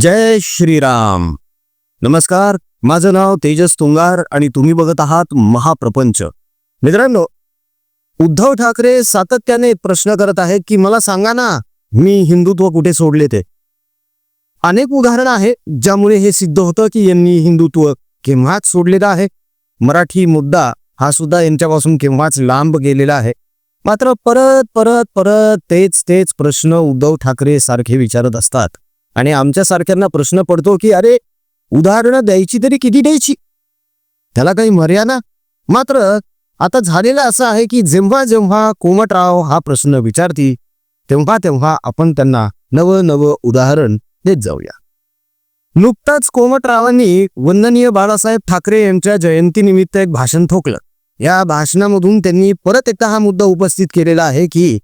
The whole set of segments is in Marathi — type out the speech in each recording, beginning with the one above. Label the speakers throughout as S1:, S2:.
S1: जय श्रीराम. नमस्कार माझं नाव तेजस तुंगार आणि तुम्ही बघत आहात महाप्रपंच. मित्रांनो उद्धव ठाकरे सातत्याने प्रश्न करत आहेत की मला सांगा ना मी हिंदुत्व कुठे सोडले ते? अनेक उदाहरणं आहे ज्यामुळे हे सिद्ध होतं की यांनी हिंदुत्व केव्हाच सोडलेलं आहे? मराठी मुद्दा हा सुद्धा यांच्यापासून केव्हाच लांब गेलेला आहे? मात्र परत परत परत तेच तेच प्रश्न उद्धव ठाकरे सारखे विचारत असतात. आणि आमच्यासारख्यांना प्रश्न पडतो की अरे उदाहरणं द्यायची तरी किती द्यायची? त्याला काही मर्यादा? मात्र आता झालेलं असं आहे की जेव्हा जेव्हा कोमटराव हा प्रश्न विचारती तेव्हा तेव्हा आपण त्यांना नवं नवं उदाहरण देत जाऊया. नुकताच कोमटरावांनी वंदनीय बाळासाहेब ठाकरे यांच्या जयंतीनिमित्त एक भाषण ठोकलं. या भाषणामधून त्यांनी परत एकदा हा मुद्दा उपस्थित केलेला आहे की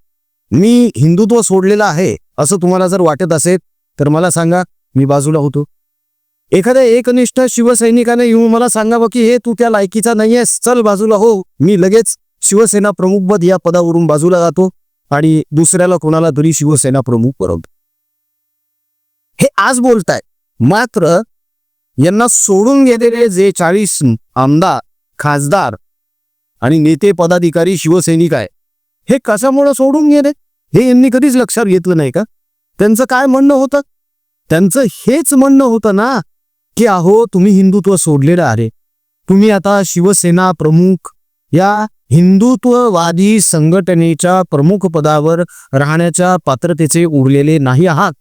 S1: मी हिंदुत्व सोडलेलं आहे असं तुम्हाला जर वाटत असेल तर मला सांगा मी बाजूला होतो. एखाद्या एकनिष्ठ शिवसैनिकाने येऊन मला सांगावं की हे तू त्या लायकीचा नाहीयेस. चल बाजूला हो. मी लगेच शिवसेना प्रमुख पद या पदावरून बाजूला जातो आणि दुसऱ्याला कोणाला तरी शिवसेना प्रमुख बनवतो हे आज बोलताय. मात्र यांना सोडून गेलेले जे चाळीस आमदार खासदार आणि नेते पदाधिकारी शिवसैनिक आहे हे कशामुळे सोडून गेले? हे यांनी कधीच लक्षात घेतलं नाही का? त्यांचं काय म्हणणं होतं? त्यांचं हेच म्हणणं होतं ना की अहो तुम्ही हिंदुत्व सोडलेलं अरे तुम्ही आता शिवसेना प्रमुख या हिंदुत्ववादी संघटनेच्या प्रमुख पदावर राहण्याच्या पात्रतेचे उरलेले नाही आहात.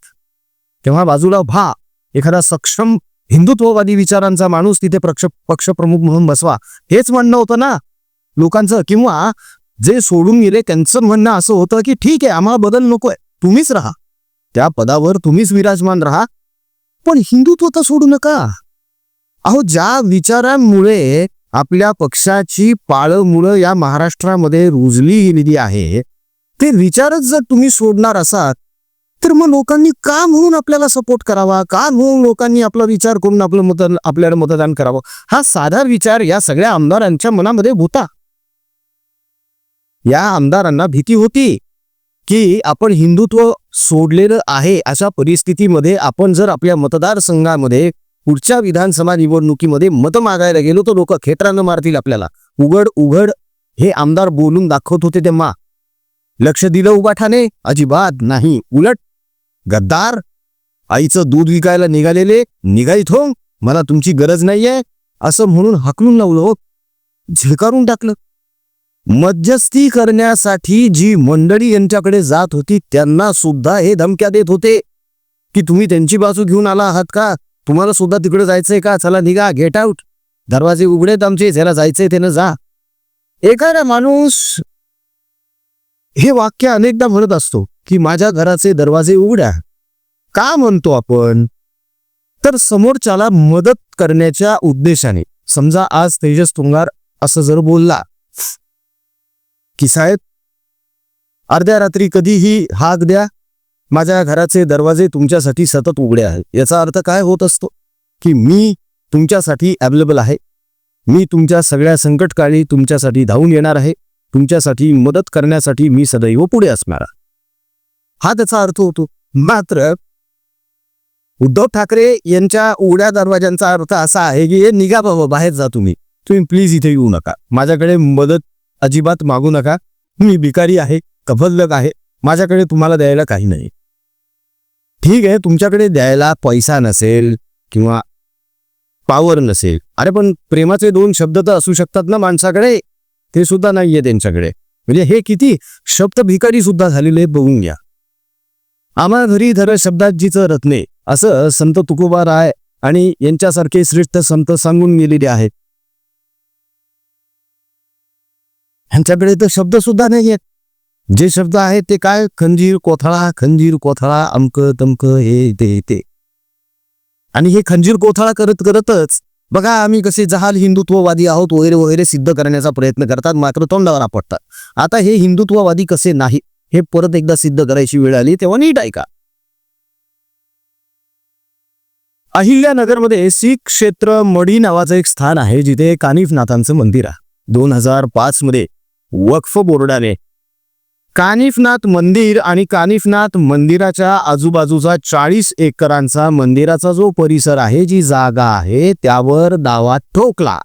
S1: तेव्हा बाजूला व्हा एखादा सक्षम हिंदुत्ववादी विचारांचा माणूस तिथे पक्ष पक्षप्रमुख म्हणून बसवा. हेच म्हणणं होतं ना. लोकांचं किंवा जे सोडून गेले त्यांचं म्हणणं असं होतं की ठीक आहे आम्हाला बदल नकोय. तुम्हीच राहा. त्या पदावर तुम्हीच विराजमान राहा. पण हिंदुत्वता सोडू नका. अहो ज्या विचारांमुळे आपल्या पक्षाची पाळमुळं या महाराष्ट्रामध्ये रुजली गेलेली आहे ते विचारच जर तुम्ही सोडणार असाल तर मग लोकांनी का म्हणून आपल्याला सपोर्ट करावा? का म्हणून लोकांनी आपला विचार करून आपलं मत आपल्याला मतदान करावं? हा साधा विचार या सगळ्या आमदारांच्या मनामध्ये होता. या आमदारांना भीती होती. की आपण हिंदुत्व सोडलेलं आहे अशा परिस्थितीमध्ये आपण जर आपल्या मतदारसंघामध्ये पुढच्या विधानसभा निवडणुकीमध्ये मतं मागायला गेलो तर लोक खेत्रानं मारतील आपल्याला. उघड उघड हे आमदार बोलून दाखवत होते तेव्हा. लक्ष दिलं उबाठाने अजिबात नाही. उलट गद्दार आईचं दूध विकायला निघालेले निघाईत हो मला तुमची गरज नाहीये असं म्हणून हकलून लावलं हो. टाकलं. मध्यस्थी करण्यासाठी जी मंडळी यांच्याकडे जात होती त्यांना सुद्धा हे धमक्या देत होते. की तुम्ही त्यांची बाजू घेऊन आला आहात का? तुम्हाला सुद्धा तिकडे जायचंय का? चला निघा गेट आउट दरवाजे उघडेत आमचे ज्याला जायचंय त्यानं जा. एखादा माणूस हे वाक्य अनेकदा म्हणत असतो की माझ्या घराचे दरवाजे उघड्या. का म्हणतो आपण? तर समोरच्याला मदत करण्याच्या उद्देशाने. समजा आज तेजस तुंगार असं जर बोलला की साहेब अर्ध्या रात्री कधीही हाक द्या. माझ्या घराचे दरवाजे तुमच्यासाठी सतत उघडे आहेत. याचा अर्थ काय होत असतो? की मी तुमच्यासाठी अवेलेबल आहे. मी तुमच्या सगळ्या संकटकाळी तुमच्यासाठी धावून येणार आहे. तुमच्यासाठी मदत करण्यासाठी मी सदैव पुढे असणार हा त्याचा अर्थ होतो. मात्र उद्धव ठाकरे यांच्या उघड्या दरवाज्यांचा अर्थ असा आहे की हे निघा बाबा बाहेर जा तुम्ही. तुम्ही प्लीज इथे येऊ नका. माझ्याकडे मदत अजिबात मागू नका. मी भिकारी आहे कफलक आहे. माझ्याकडे तुम्हाला द्यायला काही नाही. ठीक आहे तुमच्याकडे द्यायला पैसा नसेल किंवा पावर नसेल. अरे पण प्रेमाचे दोन शब्द तर असू शकतात ना माणसाकडे? ते सुद्धा नाहीये त्यांच्याकडे. म्हणजे हे किती? शब्द भिकारी सुद्धा झालेले बघून घ्या. आम्हा घरी धर शब्दाजीचं रत्ने असं संत तुकोबा राय आणि यांच्यासारखे श्रेष्ठ संत सांगून गेलेले आहेत. ह्यांच्याकडे तर शब्द सुद्धा नाही आहेत जे शब्द आहेत ते काय? खंजीर कोथळा खंजीर कोथळा अमक तमक हे ते ते. आणि हे खंजीर कोथळा करत करतच बघा आम्ही कसे जहाल हिंदुत्ववादी आहोत वगैरे वगैरे सिद्ध करण्याचा प्रयत्न करतात मात्र तोंडावर आपटतात आता हे हिंदुत्ववादी कसे नाही हे परत एकदा सिद्ध करायची वेळ आली तेव्हा नीट ऐका. अहिल्यानगरमध्ये शीख क्षेत्र मडी नावाचं एक स्थान आहे जिथे कानिफनाथांचं मंदिर आहे. दोन हजार पाच मध्ये वक्फ बोर्डाने. कानिफनाथ मंदिर आणि कानिफनाथ मंदिराच्या आजूबाजूचा चाळीस एकरांचा मंदिराचा जो परिसर आहे जी जागा आहे त्यावर दावा ठोकला.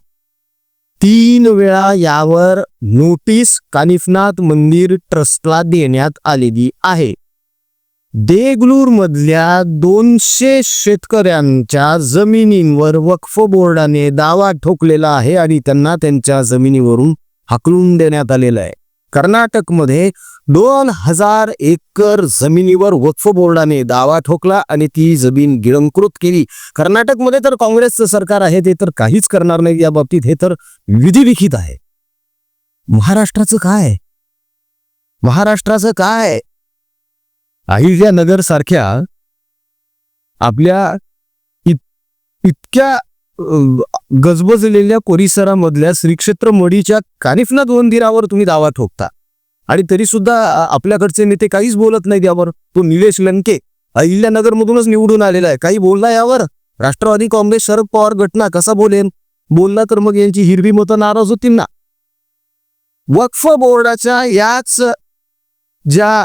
S1: तीन वेळा यावर नोटीस कानिफनाथ मंदिर ट्रस्टला देण्यात आलेली आहे. देगलूर मधल्या दोनशे शेतकऱ्यांच्या जमिनींवर वक्फ बोर्डाने दावा ठोकलेला आहे आणि त्यांना त्यांच्या जमिनीवरून हाकलून देण्यात आलेलं आहे. कर्नाटकमध्ये दोन हजार एकर जमिनीवर वक्फ बोर्डाने दावा ठोकला आणि ती जमीन गिळंकृत केली. कर्नाटकमध्ये तर काँग्रेसचं सरकार आहे ते तर काहीच करणार नाही या बाबतीत हे तर विधिलिखित आहे. महाराष्ट्राचं काय? महाराष्ट्राचं काय? अहिल्यानगर सारख्या आपल्या इत- इतक्या गजबजलेल्या परिसरामधल्या श्रीक्षेत्र मढीच्या कानिफनाथ मंदिरावर तुम्ही दावा ठोकता. आणि तरी सुद्धा आपल्याकडचे नेते काहीच बोलत नाहीत यावर. तो निलेश लंके अहिल्यानगर मधूनच निवडून आलेला आहे. काही बोलला यावर? राष्ट्रवादी काँग्रेस शरद पवार घटना कसा बोलेन? बोलला तर मग यांची हिरवी मतं नाराज होतील ना? वक्फ बोर्डाच्या याच ज्या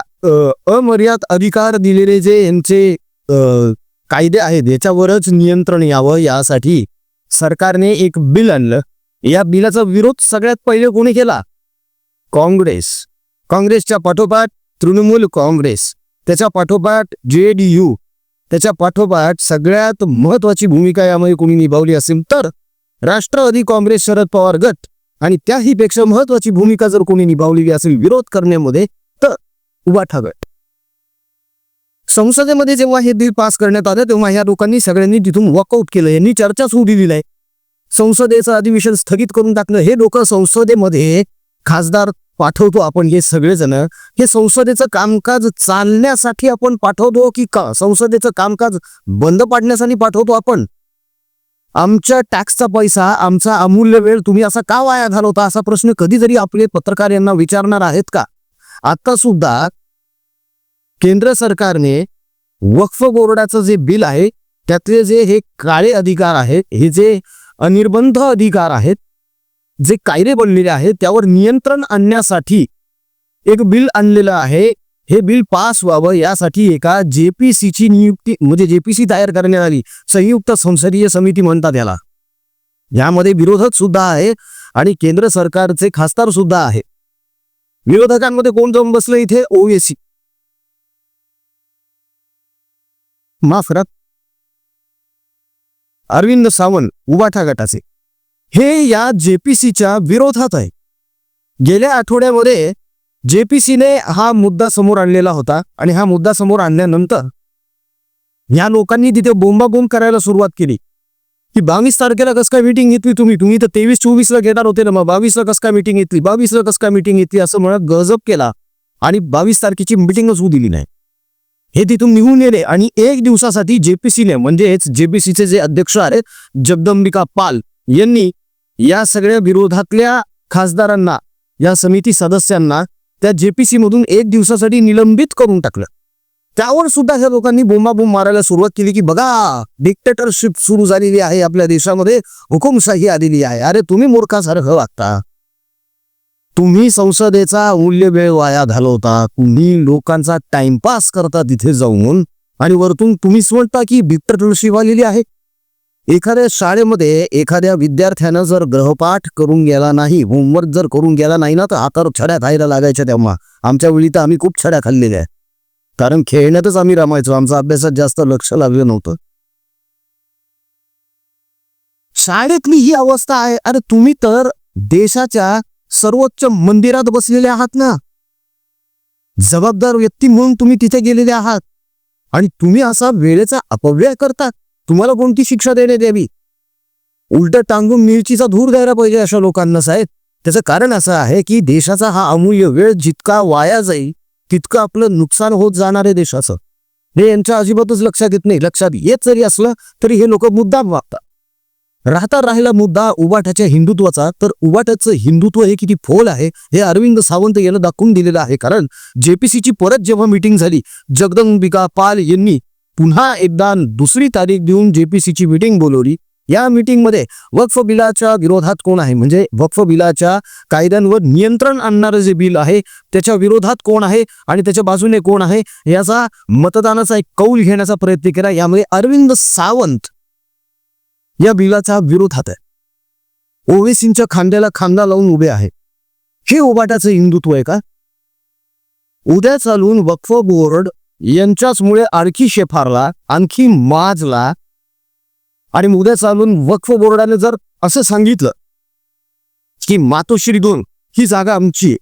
S1: अमर्याद अधिकार दिलेले जे यांचे कायदे आहेत याच्यावरच नियंत्रण यावं यासाठी सरकारने एक बिल आणलं. या बिलाचा विरोध सगळ्यात पहिले कोणी केला? काँग्रेस. काँग्रेसच्या पाठोपाठ तृणमूल काँग्रेस. त्याच्या पाठोपाठ जे डी यू त्याच्या पाठोपाठ सगळ्यात महत्वाची भूमिका यामध्ये कोणी निभावली असेल तर राष्ट्रवादी काँग्रेस शरद पवार गट. आणि त्याहीपेक्षा महत्वाची भूमिका जर कोणी निभावलेली असेल विरोध करण्यामध्ये तर उभा गट. संसदेमध्ये जेव्हा हे बिल पास करण्यात आलं तेव्हा ह्या लोकांनी सगळ्यांनी तिथून वॉकआउट केलं. यांनी चर्चा सुरू दिलेली आहे. संसदेचं अधिवेशन स्थगित करून टाकलं. हे लोक संसदेमध्ये खासदार पाठवतो आपण हे सगळेजण. हे संसदेचं कामकाज चालण्यासाठी आपण पाठवतो की का? संसदेचं कामकाज बंद पाडण्यासाठी पाठवतो आपण. आमच्या टॅक्सचा पैसा आमचा अमूल्य वेळ तुम्ही असा का वाया घालवता? असा प्रश्न कधीतरी आपले पत्रकार यांना विचारणार आहेत का? आता सुद्धा केंद्र सरकारने वक्फ बोर्डाचं जे बिल आहे त्यातले जे हे काळे अधिकार आहेत हे जे अनिर्बंध अधिकार आहेत जे कायदे बनलेले आहेत त्यावर नियंत्रण आणण्यासाठी एक बिल आणलेलं आहे. हे बिल पास व्हावं यासाठी एका जेपीसीची नियुक्ती म्हणजे जेपीसी तयार करण्यात आली. संयुक्त संसदीय समिती म्हणतात याला. यामध्ये विरोधक सुद्धा आहे आणि केंद्र सरकारचे खासदार सुद्धा आहे. विरोधकांमध्ये कोण जाऊन बसलं इथे? ओवेसी माफ करा अरविंद सावंत उबाठा गटाचे हे या जेपीसीच्या विरोधात आहे. गेल्या आठवड्यामध्ये जेपीसीने हा मुद्दा समोर आणलेला होता आणि हा मुद्दा समोर आणल्यानंतर या लोकांनी तिथे बोंबाबोंब करायला सुरुवात केली. की बावीस तारखेला कस काय मिटिंग घेतली तुम्ही? तुम्ही तर तेवीस चोवीसला घेणार होते ना मग. बावीसला कस काय मिटिंग घेतली? बावीसला कस काय मिटिंग घेतली? असं म्हणत गजब केला. आणि बावीस तारखेची मिटिंगच होऊ दिली नाही. हे तिथून निघून गेले आणि एक दिवसासाठी जेपीसीने म्हणजेच जेपीसीचे जे अध्यक्ष आहेत जगदंबिका पाल यांनी या सगळ्या विरोधातल्या खासदारांना या समिती सदस्यांना त्या जेपीसी मधून एक दिवसासाठी निलंबित करून टाकलं. त्यावर सुद्धा ह्या लोकांनी बोंबाबोंब मारायला सुरुवात केली की बघा डिक्टेटरशिप सुरू झालेली आहे आपल्या देशामध्ये हुकुमशाही आलेली आहे. अरे तुम्ही मूर्खासारखं वागता. तुम्ही संसदेचा मूल्य वेळ वाया घालवता तुम्ही लोकांचा टाइमपास करता तिथे जाऊन आणि वरतून तुम्हीच म्हणता की डिक्टेटरशिप आलेली आहे? एखाद्या शाळेमध्ये एखाद्या विद्यार्थ्यानं जर ग्रहपाठ करून गेला नाही होमवर्क जर करून गेला नाही ना तर हातावर छड्या खायला लागायच्या तेव्हा. आमच्या वेळी तर आम्ही खूप छड्या खाल्लेल्या आहेत. कारण खेळण्यातच आम्ही रमायचो आमचं अभ्यासात जास्त लक्ष लागलं नव्हतं. शाळेतली ही अवस्था आहे. अरे तुम्ही तर देशाच्या सर्वोच्च मंदिरात बसलेले आहात ना? जबाबदार व्यक्ती म्हणून तुम्ही तिथे गेलेले आहात. आणि तुम्ही असा वेळेचा अपव्यय करता तुम्हाला कोणती शिक्षा देण्यात यावी उलट टांगून मिरचीचा धूर द्यायला पाहिजे अशा लोकांना साहेब. त्याचं कारण असं आहे की देशाचा हा अमूल्य वेळ जितका वाया जाईल तितकं आपलं नुकसान होत जाणार आहे देशाचं. हे यांच्या अजिबातच लक्षात येत नाही. लक्षात येत जरी असलं तरी हे लोक मुद्दाम वागतात. राहता राहिला मुद्दा उबाटाच्या हिंदुत्वाचा तर उबाटाचं हिंदुत्व हे किती फोल आहे हे अरविंद सावंत याला दाखवून दिलेलं आहे. कारण जेपीसीची परत जेव्हा मिटिंग झाली जगदंबिका पाल यांनी पुन्हा एकदा दुसरी तारीख देऊन जेपीसीची मिटिंग बोलवली. या मीटिंगमध्ये वक्फ बिलाच्या विरोधात कोण आहे? म्हणजे वक्फ बिलाच्या कायद्यांवर नियंत्रण आणणारं जे बिल आहे त्याच्या विरोधात कोण आहे आणि त्याच्या बाजूने कोण आहे याचा मतदानाचा एक कौल घेण्याचा प्रयत्न केला. यामध्ये अरविंद सावंत या बिलाचा विरोधात आहे. ओवेसींच्या खांद्याला खांदा लावून उभे आहे. हे उबाटाचं हिंदुत्व आहे का? उद्या चालून वक्फ बोर्ड यांच्याचमुळे आणखी शेफारला आणखी माजला आणि उद्या चालून वक्फ बोर्डाने जर असं सांगितलं की मातोश्री दोन ही जागा आमची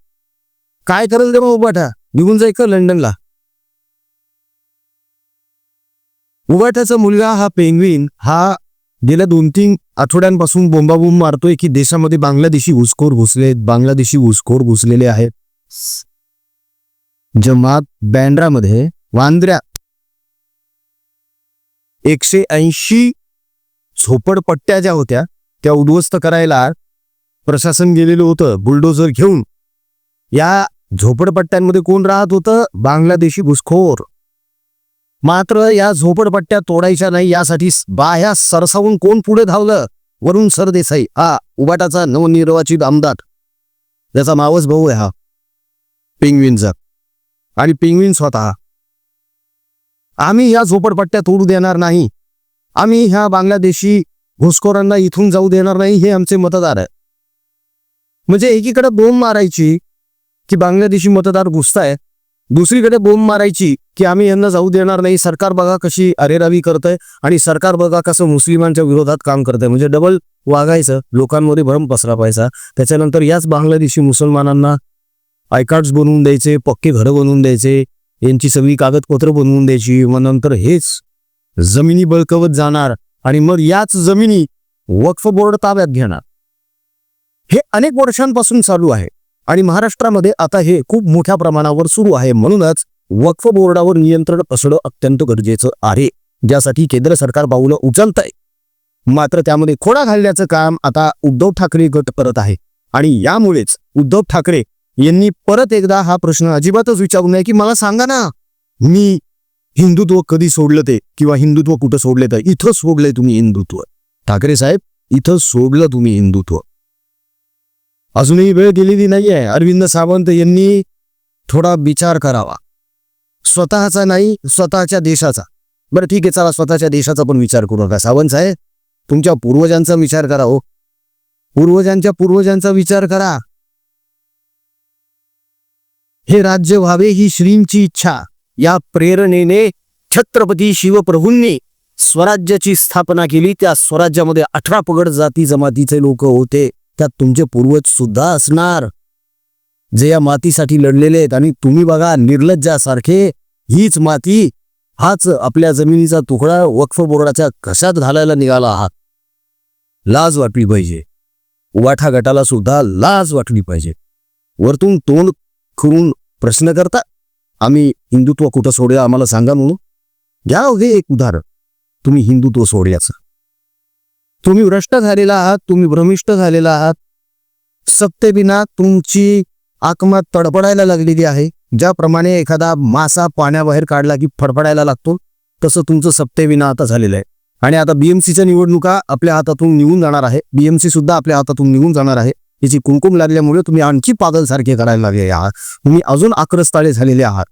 S1: काय करेल तेव्हा उबाटा निघून जाईल का लंडनला? उबाटाचा मुलगा हा पेंग्विन हा गेल्या दोन तीन आठवड्यांपासून बोंबाबोंब मारतोय की देशामध्ये बांगलादेशी घुसखोर घुसले बांगलादेशी घुसखोर घुसलेले आहेत. जमात बँड्रामध्ये वांद्र्या एकशे ऐंशी झोपडपट्ट्या ज्या होत्या त्या उद्ध्वस्त करायला प्रशासन गेलेलं होतं बुलडोझर घेऊन. या झोपडपट्ट्यांमध्ये कोण राहत होतं? बांगलादेशी घुसखोर. मात्र या झोपडपट्ट्या तोडायच्या नाही यासाठी बाह्या सरसावून कोण पुढे धावलं? वरुण सरदेसाई हा उबाटाचा नवनिर्वाचित आमदार. त्याचा मावस भाऊ आहे हा. पिंगविनचा आणि पिंगविन स्वतः. आम्ही ह्या झोपडपट्ट्या तोडू देणार नाही. आम्ही ह्या बांगलादेशी घुसखोरांना इथून जाऊ देणार नाही हे आमचे मतदार आहे. म्हणजे एकीकडे बोंब मारायची की बांगलादेशी मतदार घुसताय दुसरीकडे बोंब मारायची की आम्ही यांना जाऊ देणार नाही. सरकार बघा कशी अरेरावी करतंय आणि सरकार बघा कसं मुस्लिमांच्या विरोधात काम करतंय. म्हणजे डबल वागायचं लोकांमध्ये भरम पसरापायचा. त्याच्यानंतर याच बांगलादेशी मुसलमानांना आयकार्ड्स बनवून द्यायचे पक्के घरं बनवून द्यायचे यांची सगळी कागदपत्र बनवून द्यायची. मग नंतर हेच जमिनी बळकवत जाणार आणि मग याच जमिनी वक्फ बोर्ड ताब्यात घेणार. हे अनेक वर्षांपासून चालू आहे. आणि महाराष्ट्रामध्ये आता हे खूप मोठ्या प्रमाणावर सुरू आहे. म्हणूनच वक्फ बोर्डावर नियंत्रण असणं अत्यंत गरजेचं आहे. ज्यासाठी केंद्र सरकार पाऊलं उचलत आहे मात्र त्यामध्ये खोडा घालण्याचं काम आता उद्धव ठाकरे गट करत आहे. आणि यामुळेच उद्धव ठाकरे यांनी परत एकदा हा प्रश्न अजिबातच विचारू नये की मला सांगा ना मी हिंदुत्व कधी सोडलं ते? किंवा हिंदुत्व कुठं सोडले तर इथं सोडलंय तुम्ही हिंदुत्व. ठाकरे साहेब इथं सोडलं तुम्ही हिंदुत्व. अजूनही वेळ गेलेली नाहीये. अरविंद सावंत यांनी थोडा विचार करावा. स्वतःचा नाही स्वतःच्या देशाचा. बरं ठीक आहे चला स्वतःच्या देशाचा पण विचार करू नका. सावंत साहेब तुमच्या पूर्वजांचा विचार करा हो. पूर्वजांच्या पूर्वजांचा विचार करा. हे राज्य व्हावे ही श्रींची इच्छा. या प्रेरणेने छत्रपती शिवप्रभूंनी स्वराज्याची स्थापना केली. त्या स्वराज्यामध्ये अठरा पगड जाती जमातीचे लोक होते. त्यात तुमचे पूर्वज सुद्धा असणार. जे या मातीसाठी लढलेले आहेत आणि तुम्ही बघा निर्लज्जासारखे हीच माती हाच आपल्या जमिनीचा तुकडा वक्फ बोर्डाच्या घशात घालायला निघाला आहात. लाज वाटली पाहिजे. उवाठा गटाला सुद्धा लाज वाटली पाहिजे. वरतून तोंड करून प्रश्न करता आम्ही हिंदुत्व कुठं सोडलं आम्हाला सांगा म्हणून. घ्या हो हे एक उदाहरण. तुम्ही हिंदुत्व सोडल्याचं. तुम्ही भ्रष्ट झालेला आहात तुम्ही भ्रमिष्ट झालेला आहात. सत्तेविना तुमची आत्मा तडपडायला लागलेली आहे. ज्याप्रमाणे एखादा मासा पाण्याबाहेर काढला की फडफडायला लागतो तसं तुमचं सत्तेविना आता झालेलं आहे. आणि आता बीएमसीच्या निवडणुका आपल्या हातातून निघून जाणार आहे. बीएमसी सुद्धा आपल्या हातातून निघून जाणार आहे. याची कुंकुम लागल्यामुळे तुम्ही आणखी पागलसारखे करायला लागले आहात. तुम्ही अजून आक्रस्ताळे झालेले आहात.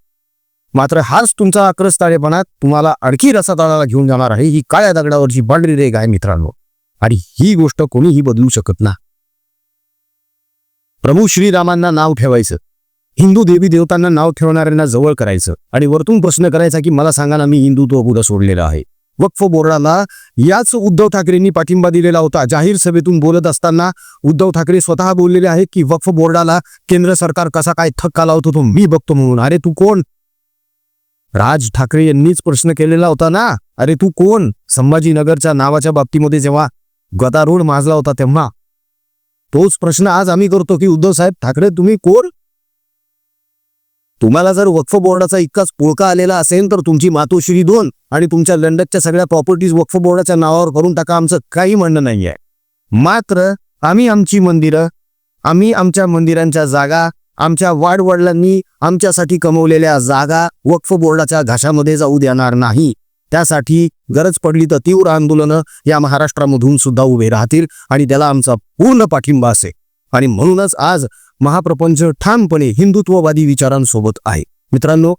S1: मात्र हाच तुमचा आक्रस्ताळेपणा तुम्हाला आणखी रसातळाला घेऊन जाणार आहे. ही काळ्या दगडावरची पांढरी रेग आहे मित्रांनो. आणि ही गोष्ट कोणीही बदलू शकत ना. प्रभू श्रीरामांना नाव ठेवायचं. हिंदू देवी देवतांना नाव ठेवणाऱ्यांना जवळ करायचं. आणि वरतून प्रश्न करायचा की मला सांगा ना मी हिंदुत्व कुठं सोडलेला आहे. वक्फ बोर्डाला याच उद्धव ठाकरेंनी पाठिंबा दिलेला होता. जाहीर सभेतून बोलत असताना उद्धव ठाकरे स्वतः बोललेले आहेत की वक्फ बोर्डाला केंद्र सरकार कसा काय थक्का लावत होतो मी बघतो म्हणून. अरे तू कोण? राज ठाकरे यांनीच प्रश्न केलेला होता ना. अरे तू कोण? संभाजीनगरच्या नावाच्या बाबतीमध्ये जेव्हा गदारोळ माजला होता तेव्हा. तोच प्रश्न आज आम्ही करतो की उद्धव साहेब ठाकरे तुम्ही कोण? तुम्हाला जर वक्फ बोर्डाचा इतकाच पोळका आलेला असेल तर तुमची मातोश्री दोन आणि तुमच्या लंडनच्या सगळ्या प्रॉपर्टीज वक्फ बोर्डाच्या नावावर करून टाका आमचं काही म्हणणं नाही आहे. मात्र आम्ही आमची मंदिरं आम्ही आमच्या मंदिरांच्या जागा आमच्या वाडवडिलांनी आमच्यासाठी कमवलेल्या जागा वक्फ बोर्डाच्या घाशामध्ये जाऊ देणार नाही. त्यासाठी गरज पडली तर तीव्र आंदोलनं या महाराष्ट्रामधून सुद्धा उभे राहतील आणि त्याला आमचा पूर्ण पाठिंबा असेल. आणि म्हणूनच आज महाप्रपंच ठामपणे हिंदुत्ववादी विचारांसोबत आहे. मित्रांनो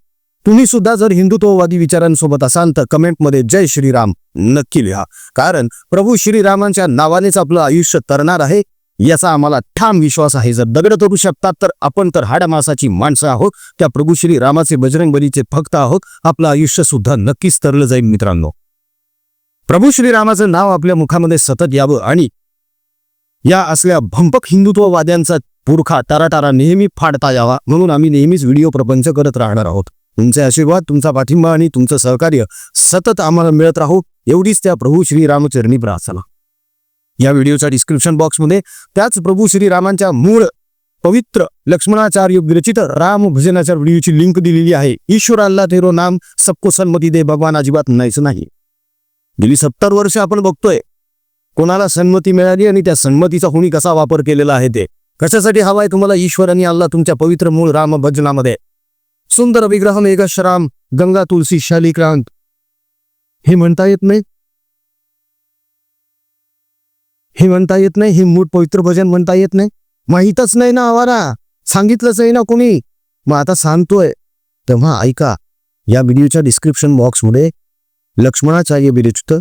S1: तुम्ही सुद्धा जर हिंदुत्ववादी विचारांसोबत असाल तर कमेंटमध्ये जय श्रीराम नक्की लिहा. कारण प्रभू श्रीरामांच्या नावानेच आपलं आयुष्य तरणार आहे. याचा आम्हाला ठाम विश्वास आहे. जर दगड तोडू शकतात तर आपण तर हाडामासाची माणसं आहोत. त्या प्रभू श्री रामाचे बजरंगबलीचे भक्त आहोत. आपलं आयुष्य सुद्धा नक्कीच तरलं जाईल मित्रांनो. प्रभू श्रीरामाचं नाव आपल्या मुखामध्ये सतत यावं आणि या असल्या भंपक हिंदुत्ववाद्यांचा पुरखा ताराटारा नेहमी फाडता यावा म्हणून आम्ही नेहमीच व्हिडिओ प्रपंच करत राहणार आहोत. तुमचे आशीर्वाद तुमचा पाठिंबा आणि तुमचं सहकार्य सतत आम्हाला मिळत राहू. एवढीच त्या प्रभू श्रीरामचरणी प्रार्थना. या व्हिडिओच्या डिस्क्रिप्शन बॉक्समध्ये त्याच प्रभू श्रीरामांच्या मूळ पवित्र लक्ष्मणाचार्य विरचित राम भजनाच्या व्हिडिओची लिंक दिलेली आहे. ईश्वर अल्ला तेरो नाम सबको सन्मती दे भगवान अजिबात नाहीच नाही. गेली सत्तर वर्ष आपण बघतोय. कोणाला सन्मती मिळाली आणि त्या सन्मतीचा कोणी कसा वापर केलेला आहे ते. कशासाठी हवाय तुम्हाला ईश्वर आणि अल्ला तुमच्या पवित्र मूळ राम भजनामध्ये? सुंदर विग्रह मेघश्राम गंगा तुलसी शालिक्रांत हे म्हणता येत नाही? हे म्हणता येत नाही हे मूळ पवित्र भजन म्हणता येत नाही. माहीतच नाही ना आवारा. सांगितलंच आहे ना कोणी? मग आता सांगतोय. तेव्हा ऐका या व्हिडिओच्या डिस्क्रिप्शन बॉक्समध्ये लक्ष्मणाचार्य विरचित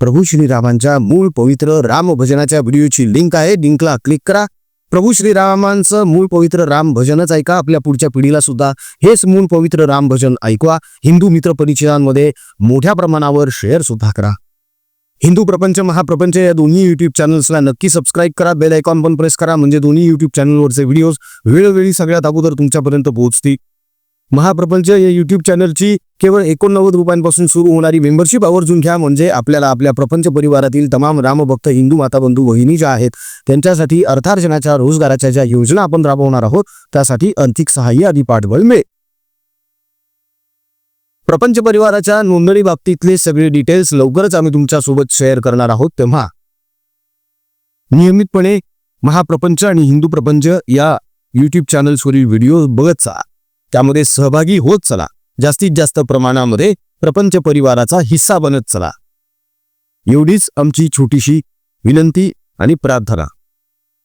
S1: प्रभू श्रीरामांच्या मूळ पवित्र राम भजनाच्या व्हिडिओची लिंक आहे. लिंकला क्लिक करा. प्रभू श्रीरामांचं मूळ पवित्र राम भजनच ऐका. आपल्या पुढच्या पिढीला सुद्धा हेच मूळ पवित्र राम भजन ऐकवा. हिंदू मित्र परिचयांमध्ये मोठ्या प्रमाणावर शेअर सुद्धा करा. हिंदू प्रपंच महाप्रपंच या दोन्ही युट्यूब चॅनल्सला नक्की सबस्क्राईब करा बेल आयकॉन पण प्रेस करा म्हणजे दोन्ही युट्यूब चॅनलवरचे व्हिडिओज वेळोवेळी सगळ्यात अगोदर तुमच्यापर्यंत पोहोचतील. महाप्रपंच या युट्यूब चॅनलची केवळ एकोणनव्वद रुपयांपासून सुरू होणारी मेंबरशिप आवर्जून घ्या म्हणजे आपल्याला आपल्या प्रपंच परिवारातील तमाम रामभक्त हिंदू माताबंधू वहिनी ज्या आहेत त्यांच्यासाठी अर्थार्जनाच्या रोजगाराच्या ज्या योजना आपण राबवणार आहोत त्यासाठी आर्थिक सहाय्य आदी पाठबळ मिळेल. प्रपंच परिवाराच्या नोंदणी बाबतीतले सगळे डिटेल्स लवकरच आम्ही तुमच्यासोबत शेअर करणार आहोत तेव्हा. नियमितपणे महाप्रपंच आणि हिंदू प्रपंच या युट्यूब चॅनल्सवरील व्हिडिओ बघत चला त्यामध्ये सहभागी होत चला. जास्तीत जास्त प्रमाणामध्ये प्रपंच परिवाराचा हिस्सा बनत चला. एवढीच आमची छोटीशी विनंती आणि प्रार्थना.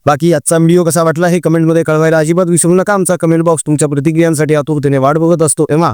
S1: बाकी आजचा व्हिडिओ कसा वाटला हे कमेंटमध्ये कळवायला अजिबात विसरू नका. आमचा कमेंट बॉक्स तुमच्या प्रतिक्रियांसाठी आतुरतेने वाट बघत असतो तेव्हा